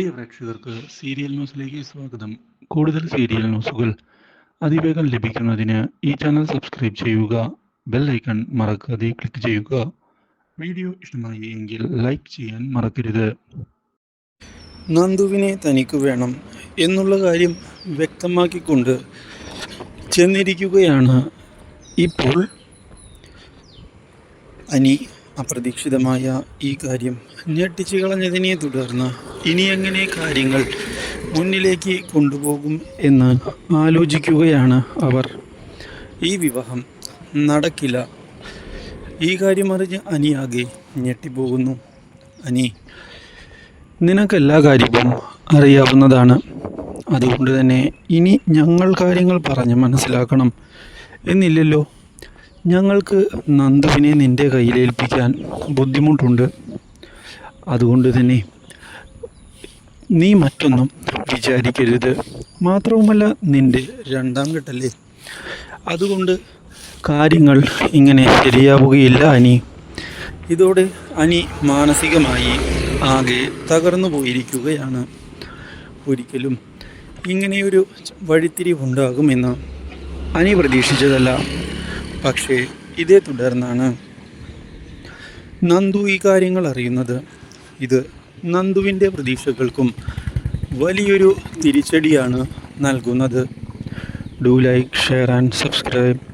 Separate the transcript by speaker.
Speaker 1: പ്രിയ പ്രേക്ഷകർക്ക് സീരിയൽ ന്യൂസിലേക്ക് സ്വാഗതം. കൂടുതൽ സീരിയൽ ന്യൂസുകൾ അതിവേഗം ലഭിക്കുന്നതിന് ഈ ചാനൽ സബ്സ്ക്രൈബ് ചെയ്യുക ബെൽ ഐക്കൺ മറക്കാതെ ക്ലിക്ക് ചെയ്യുക. വീഡിയോ ഇഷ്ടമായി എങ്കിൽ ലൈക്ക് ചെയ്യാൻ മറക്കരുത്.
Speaker 2: നന്ദുവിനെ തനിക്ക് വേണം എന്നുള്ള കാര്യം വ്യക്തമാക്കിക്കൊണ്ട് ചെന്നിരിക്കുകയാണ് ഇപ്പോൾ അനി. അപ്രതീക്ഷിതമായ ഈ കാര്യം ഞെട്ടിച്ചു കളഞ്ഞതിനെ തുടർന്ന് ഇനി എങ്ങനെ കാര്യങ്ങൾ മുന്നിലേക്ക് കൊണ്ടുപോകും എന്ന് ആലോചിക്കുകയാണ് അവർ. ഈ വിവാഹം നടക്കില്ല. ഈ കാര്യം അറിഞ്ഞ് അനിയാകെ ഞെട്ടിപ്പോകുന്നു. അനി നിനക്കെല്ലാ കാര്യവും അറിയാവുന്നതാണ്. അതുകൊണ്ട് തന്നെ ഇനി ഞങ്ങൾ കാര്യങ്ങൾ പറഞ്ഞ് മനസ്സിലാക്കണം. എന്നില്ലല്ലോ ഞങ്ങൾക്ക് നന്ദുവിനെ നിന്റെ കയ്യിലേൽപ്പിക്കാൻ ബുദ്ധിമുട്ടുണ്ട്. അതുകൊണ്ട് തന്നെ നീ മറ്റൊന്നും വിചാരിക്കരുത്. മാത്രവുമല്ല നിന്റെ രണ്ടാം ഘട്ടല്ലേ അതുകൊണ്ട് കാര്യങ്ങൾ ഇങ്ങനെ ശരിയാവുകയില്ല അനി. ഇതോടെ അനി മാനസികമായി ആകെ തകർന്നു പോയിരിക്കുകയാണ്. ഒരിക്കലും ഇങ്ങനെയൊരു വഴിത്തിരിവുണ്ടാകുമെന്ന് അനി പ്രതീക്ഷിച്ചതല്ല. പക്ഷേ ഇതേ തുടർന്നാണ് നന്ദു ഈ കാര്യങ്ങൾ അറിയുന്നത്. ഇത് നന്ദുവിന്റെ പ്രതീക്ഷകൾക്കും വലിയൊരു തിരിച്ചടിയാണ് നൽകുന്നത്. Do like share and subscribe